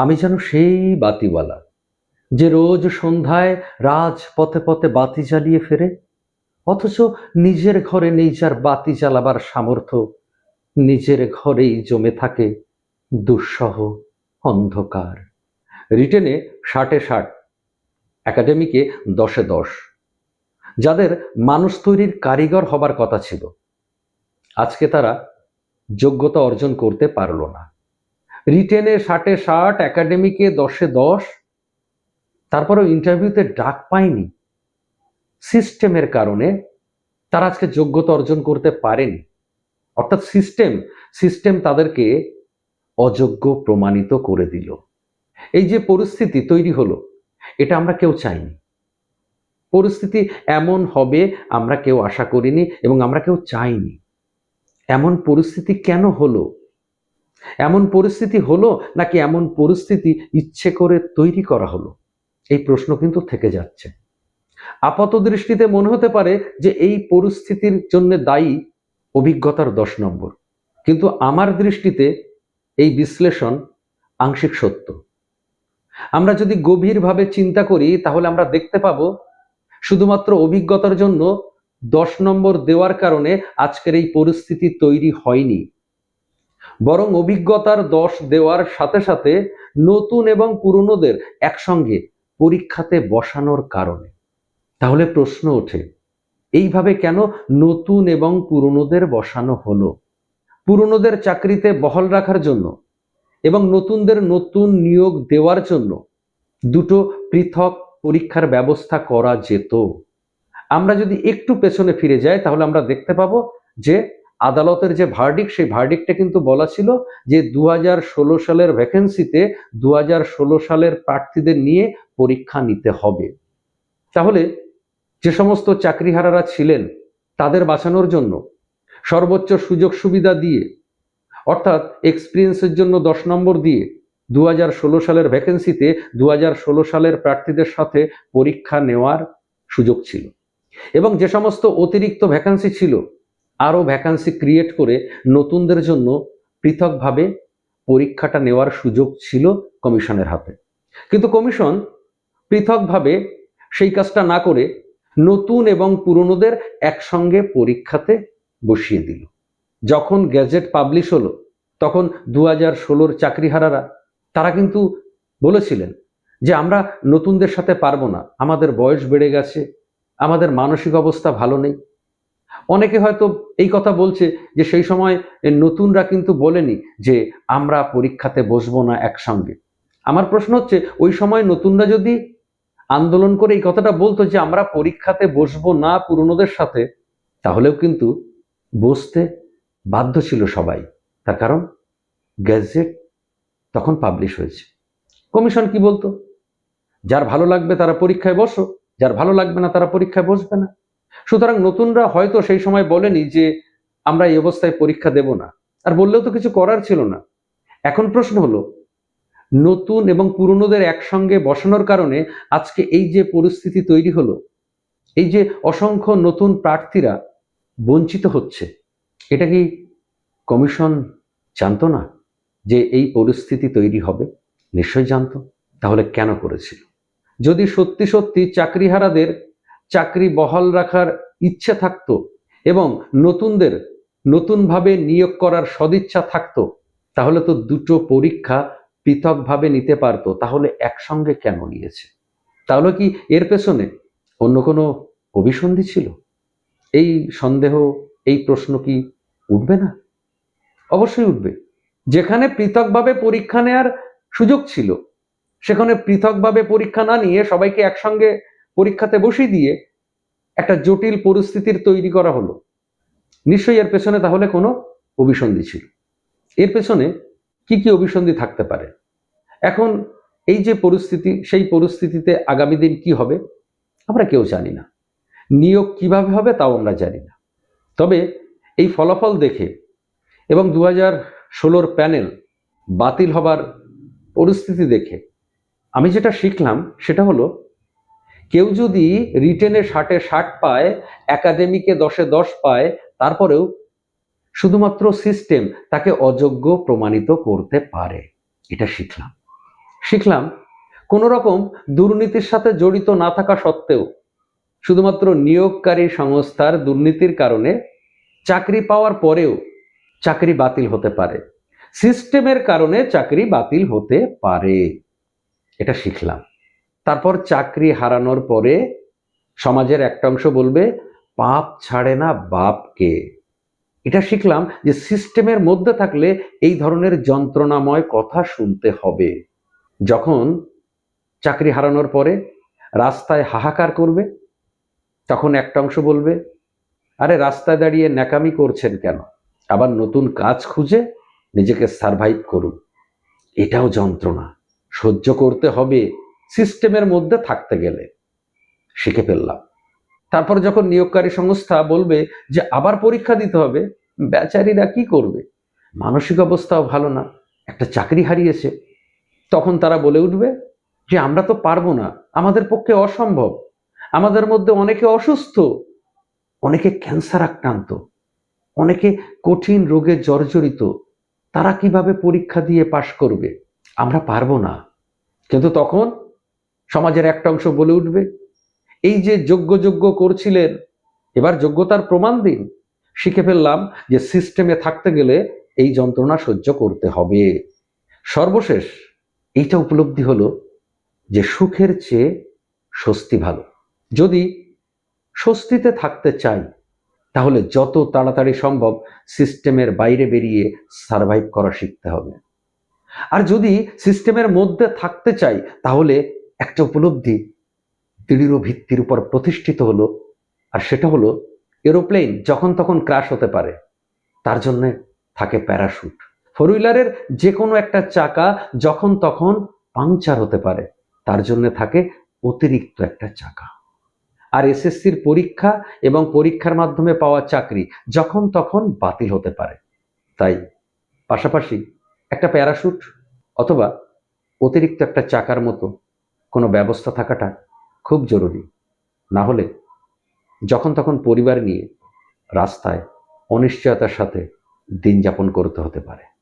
আমি যেন সেই বাতিওয়ালা, যে রোজ সন্ধ্যায় রাজ পথে পথে বাতি জ্বালিয়ে ফেরে, অথচ নিজের ঘরে নেই যার বাতি জ্বালাবার সামর্থ্য, নিজের ঘরেই জমে থাকে দুঃসহ অন্ধকার। রিটেনে ষাটে ষাট, একাডেমিকে দশে দশ, যাদের মানুষ তৈরির কারিগর হবার কথা ছিল। আজকে তারা যোগ্যতা অর্জন করতে পারল না। রিটেনে ষাটে ষাট, একাডেমিকে দশে দশ, তারপরেও ইন্টারভিউতে ডাক পায়নি। সিস্টেমের কারণে তারা আজকে যোগ্যতা অর্জন করতে পারেনি। অর্থাৎ সিস্টেম সিস্টেম তাদেরকে অযোগ্য প্রমাণিত করে দিল। এই যে পরিস্থিতি তৈরি হলো, এটা আমরা কেউ চাইনি। পরিস্থিতি এমন হবে, আমরা কেউ আশা করিনি এবং আমরা কেউ চাইনি। এমন পরিস্থিতি কেন হলো? এমন পরিস্থিতি হলো নাকি এমন পরিস্থিতি ইচ্ছে করে তৈরি করা হলো? এই প্রশ্ন কিন্তু থেকে যাচ্ছে। আপাত দৃষ্টিতে মনে হতে পারে যে এই পরিস্থিতির জন্য দায়ী অভিজ্ঞতার দশ নম্বর। কিন্তু আমার দৃষ্টিতে এই বিশ্লেষণ আংশিক সত্য। আমরা যদি গভীরভাবে চিন্তা করি, তাহলে আমরা দেখতে পাবো শুধুমাত্র অভিজ্ঞতার জন্য দশ নম্বর দেওয়ার কারণে আজকের এই পরিস্থিতি তৈরি হয়নি। বরং অভিজ্ঞতার দশ দেওয়ার সাথে সাথে নতুন এবং পুরনোদের একসঙ্গে পরীক্ষাতে বসানোর কারণে। তাহলে প্রশ্ন ওঠে, এইভাবে কেন নতুন এবং পুরনোদের বসানো হলো? পুরনোদের চাকরিতে বহাল রাখার জন্য এবং নতুনদের নতুন নিয়োগ দেওয়ার জন্য দুটো পৃথক পরীক্ষার ব্যবস্থা করা যেত। আমরা যদি একটু পেছনে ফিরে যাই, তাহলে আমরা দেখতে পাবো যে আদালতের যে ভার্ডিক সেই ভার্ডিকটা কিন্তু বলা ছিল যে দু হাজার ষোলো সালের ভ্যাকেন্সিতে দু হাজার ষোলো সালের প্রার্থীদের নিয়ে পরীক্ষা নিতে হবে। তাহলে যে সমস্ত চাকরিহারারা ছিলেন, তাদের বাঁচানোর জন্য, সর্বোচ্চ সুযোগ সুবিধা দিয়ে, অর্থাৎ এক্সপিরিয়েন্সের জন্য দশ নম্বর দিয়ে দু হাজার ষোলো সালের ভ্যাকেন্সিতে দু হাজার ষোলো সালের প্রার্থীদের সাথে পরীক্ষা নেওয়ার সুযোগ ছিল। এবং যে সমস্ত অতিরিক্ত ভ্যাকেন্সি ছিল আরও ভ্যাকান্সি ক্রিয়েট করে নতুনদের জন্য পৃথকভাবে পরীক্ষাটা নেওয়ার সুযোগ ছিল কমিশনের হাতে। কিন্তু কমিশন পৃথকভাবে সেই কাজটা না করে নতুন এবং পুরনোদের একসঙ্গে পরীক্ষাতে বসিয়ে দিল। যখন গ্যাজেট পাবলিশ হলো, তখন দু হাজার ষোলোর চাকরিহারারা, তারা কিন্তু বলেছিলেন যে, আমরা নতুনদের সাথে পারব না। আমাদের বয়স বেড়ে গেছে, আমাদের মানসিক অবস্থা ভালো নেই। অনেকে হয়তো এই কথা বলছে যে সেই সময় নতুনরা কিন্তু বলেনি যে আমরা পরীক্ষাতে বসবো না একসঙ্গে। আমার প্রশ্ন হচ্ছে, ওই সময় নতুনরা যদি আন্দোলন করে এই কথাটা বলতো যে আমরা পরীক্ষাতে বসবো না পুরনোদের সাথে, তাহলেও কিন্তু বসতে বাধ্য ছিল সবাই। তার কারণ গ্যাজেট তখন পাবলিশ হয়েছে। কমিশন কি বলতো? যার ভালো লাগবে তারা পরীক্ষায় বসো, যার ভালো লাগবে না তারা পরীক্ষায় বসবে না। সুতরাং নতুনরা হয়তো সেই সময় বলেনি যে আমরা এই অবস্থায় পরীক্ষা দেব না। আর বললেও তো কিছু করার ছিল না। এখন প্রশ্ন হলো, নতুন এবং পুরনোদের একসঙ্গে বসানোর কারণে আজকে এই যে পরিস্থিতি তৈরি হলো, এই যে অসংখ্য নতুন প্রার্থীরা বঞ্চিত হচ্ছে, এটা কি কমিশন জানতো না যে এই পরিস্থিতি তৈরি হবে? নিশ্চয় জানতো। তাহলে কেন করেছিল? যদি সত্যি সত্যি চাকরিহারাদের চাকরি বহাল রাখার ইচ্ছে থাকতো এবং নতুনদের নতুনভাবে নিয়োগ করার সদিচ্ছা থাকতো, তাহলে তো দুটো পরীক্ষা পৃথকভাবে নিতে পারতো, তাহলে একসঙ্গে কেন নিয়েছে? তাহলে কি এর পেছনে অন্য কোনো অভিসন্ধি ছিল? এই সন্দেহ, এই প্রশ্ন কি উঠবে না? অবশ্যই উঠবে। যেখানে পৃথকভাবে পরীক্ষা নেয়ার সুযোগ ছিল, সেখানে পৃথকভাবে পরীক্ষা না নিয়ে সবাইকে একসঙ্গে পরীক্ষাতে বসিয়ে দিয়ে একটা জটিল পরিস্থিতির তৈরি করা হলো। নিশ্চয়ই এর পেছনে তাহলে কোনো অভিসন্ধি ছিল। এর পেছনে কি কি অভিসন্ধি থাকতে পারে? এখন এই যে পরিস্থিতি, সেই পরিস্থিতিতে আগামী দিন কি হবে, আমরা কেউ জানি না। নিয়োগ কীভাবে হবে তাও আমরা জানি না। তবে এই ফলাফল দেখে এবং দু হাজার ষোলোর প্যানেল বাতিল হবার পরিস্থিতি দেখে আমি যেটা শিখলাম সেটা হলো কেউ যদি রিটেনে ষাটে ষাট পায় একাডেমিকে দশে দশ পায়, তারপরেও শুধুমাত্র সিস্টেম তাকে অযোগ্য প্রমাণিত করতে পারে। এটা শিখলাম। শিখলাম কোনো রকম দুর্নীতির সাথে জড়িত না থাকা সত্ত্বেও শুধুমাত্র নিয়োগকারী সংস্থার দুর্নীতির কারণে চাকরি পাওয়ার পরেও চাকরি বাতিল হতে পারে। সিস্টেমের কারণে চাকরি বাতিল হতে পারে। এটা শিখলাম। তারপর চাকরি হারানোর পরে সমাজের একটা অংশ বলবে, পাপ ছাড়ে না বাপকে। এটা শিখলাম যে সিস্টেমের মধ্যে থাকলে এই ধরনের যন্ত্রণাময় কথা শুনতে হবে। যখন চাকরি হারানোর পরে রাস্তায় হাহাকার করবে, তখন একটা অংশ বলবে, আরে রাস্তায় দাঁড়িয়ে ন্যাকামি করছেন কেন? আবার নতুন কাজ খুঁজে নিজেকে সারভাইভ করুন। এটাও যন্ত্রণা। সহ্য করতে হবে। সিস্টেমের মধ্যে থাকতে গেলে শিখে ফেললাম। তারপর যখন নিয়োগকারী সংস্থা বলবে যে আবার পরীক্ষা দিতে হবে, বেচারিরা কি করবে? মানসিক অবস্থাও ভালো না, একটা চাকরি হারিয়েছে। তখন তারা বলে উঠবে যে আমরা তো পারব না, আমাদের পক্ষে অসম্ভব। আমাদের মধ্যে অনেকে অসুস্থ, অনেকে ক্যান্সার আক্রান্ত, অনেকে কঠিন রোগে জর্জরিত। তারা কীভাবে পরীক্ষা দিয়ে পাশ করবে? আমরা পারব না। কিন্তু তখন সমাজের একটা অংশ বলে উঠবে। এই যে যোগ্য যোগ্য করছিলেন, এবার যোগ্যতার প্রমাণ দিন। শিখে ফেললাম যে সিস্টেমে থাকতে গেলে এই যন্ত্রণা সহ্য করতে হবে। সর্বশেষ এইটা উপলব্ধি হলো যে সুখের চেয়ে স্বস্তি ভালো। যদি স্বস্তিতে থাকতে চাই, তাহলে যত তাড়াতাড়ি সম্ভব সিস্টেমের বাইরে বেরিয়ে সারভাইভ করা শিখতে হবে। আর যদি সিস্টেমের মধ্যে থাকতে চাই, তাহলে একটা উপলব্ধি দৃঢ় ভিত্তির উপর প্রতিষ্ঠিত হলো, আর সেটা হলো, এরোপ্লেন যখন তখন ক্রাশ হতে পারে, তার জন্য থাকে প্যারাশুট। ফোর হুইলারের যে কোনো একটা চাকা যখন তখন পাংচার হতে পারে, তার জন্য থাকে অতিরিক্ত একটা চাকা। আর এসএসসির পরীক্ষা এবং পরীক্ষার মাধ্যমে পাওয়া চাকরি যখন তখন বাতিল হতে পারে। তাই পাশাপাশি একটা প্যারাশুট অথবা অতিরিক্ত একটা চাকার মতো কোনো ব্যবস্থা থাকাটা খুব জরুরি। না হলে যখন তখন পরিবার নিয়ে রাস্তায় অনিশ্চয়তার সাথে দিন যাপন করতে হতে পারে।